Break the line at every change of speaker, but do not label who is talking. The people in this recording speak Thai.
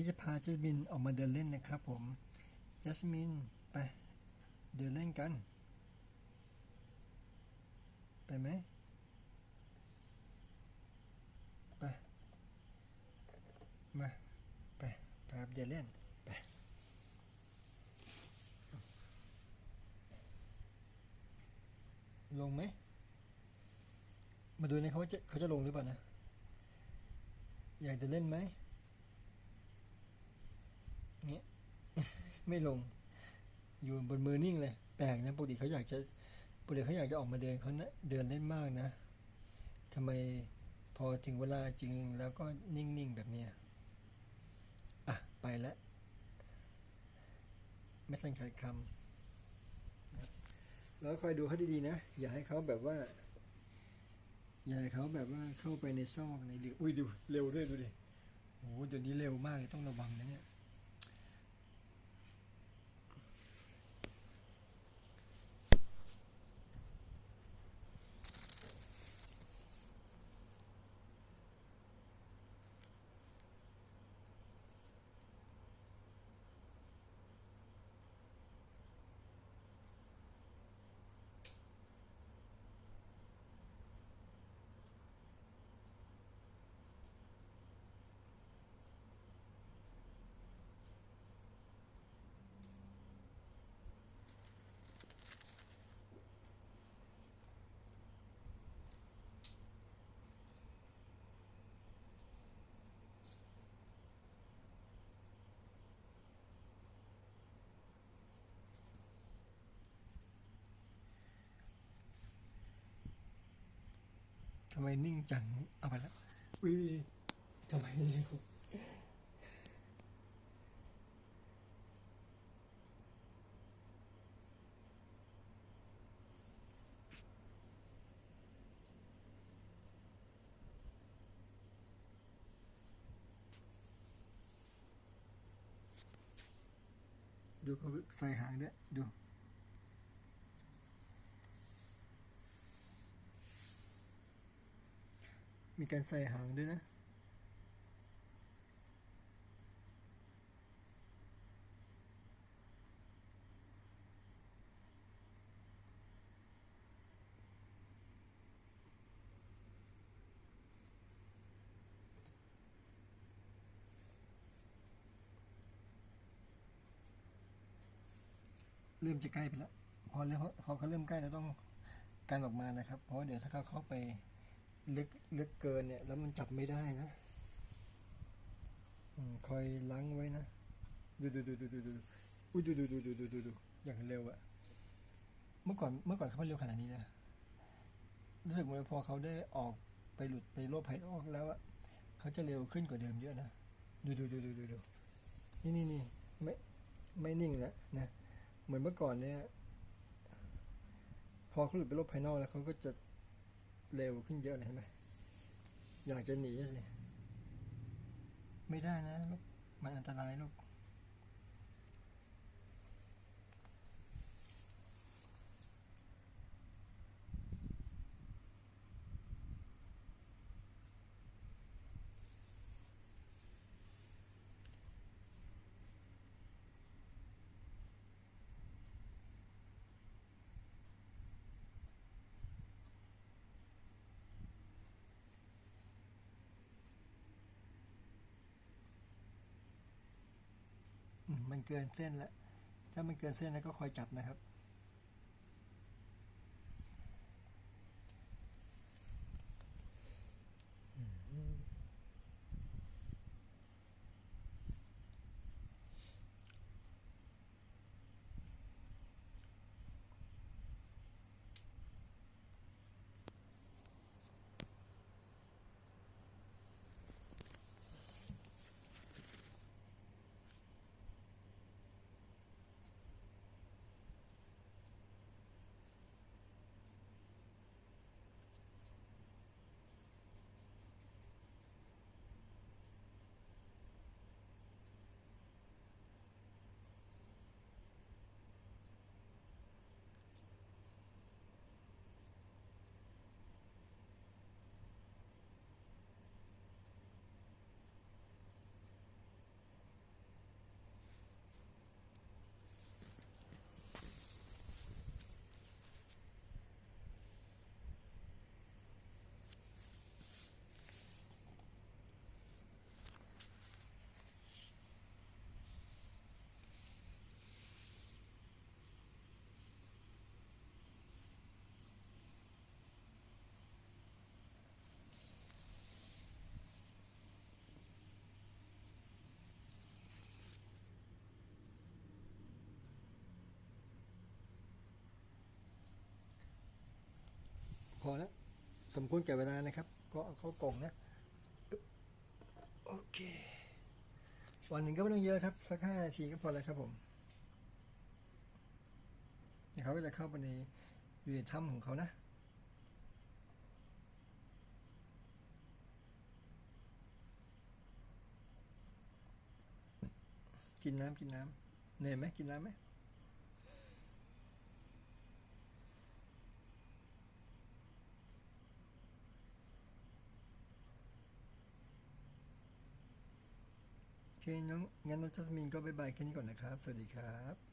นี้จะพาจัสมินออกมาเดินเล่นนะครับผมจัสมินไปเดินเล่นกัน ไปไหมไปมาไปพาไปเดินเล่นไปลงไหมมาดูนะครับว่าจะเขาจะลงหรือเปล่านะ อยากจะเล่นไหม เงี้ยไม่ลง อยู่บนมือนิ่งเลย แปลกนะปกติเขาอยากจะปกติเขาอยากจะออกมาเดินเขานะเดินเล่นมากนะทำไมพอถึงเวลาจริงแล้วก็นิ่งๆแบบเนี้ยอะ ไปแล้วไม่ทันขาดคำแล้วคอยดูเขาดีๆนะ อย่าให้เขาแบบว่า อย่าให้เขาแบบว่าเข้าไปในซอกในหรืออุ้ยดูเร็วด้วยดูดิโอ้โหเดี๋ยวนี้เร็วมากเลยต้องระวังนะเนี่ย ทำไมนิ่งจัง เอาไปแล้วอุ้ยทำไมเร็วดูเขาใส่หางด้วยดู มีการใส่หางด้วยนะ เริ่มจะใกล้ไปแล้ว พอเริ่มพอเขาเริ่มใกล้เราต้องการออกมานะครับ เพราะเดี๋ยวถ้าเขาเข้าไป ลึกลึกเกินเนี่ย แล้วมันจับไม่ได้นะอคอยล้างไว้นะ ดูดูดูดูดูดูอุ้ยดูดูดูดูดูดูดูอย่างเร็วอะเมื่อก่อนเมื่อก่อนเขาไม่เร็วขนาดนี้นะรู้สึกเหมือนพอเขาได้ออกไปหลุดไปโลกภายนอกแล้วอะเขาจะเร็วขึ้นกว่าเดิมเยอะนะดูดูดูดูดูดูนี่นี่นี่ไม่ไม่นิ่งแล้วนะเหมือนเมื่อก่อนเนี่ย พอเขาหลุดไปโลกภายนอกแล้วเขาก็จะ เร็วขึ้นเยอะเลยเห็นไหมอยากจะหนีสิ ไม่ได้นะลูก มันอันตรายลูก มันเกินเส้นแล้ว ถ้ามันเกินเส้นแล้วก็คอยจับนะครับ สมควรแก่เวลานะครับ ก็เข้ากล่องนะโอเค วันหนึ่งก็ไม่ต้องเยอะครับ สักห้านาทีก็พอแล้วครับผมเดี๋ยวเขาก็จะเข้าไปในอยู่ในถ้ำของเขานะกินน้ำกินน้ำเหนื่อยไหมกินน้ำไหม โอเคน้อ งงั้นน้องจัสมินก็บายบายแค่นี้ก่อนนะครับ สวัสดีครับ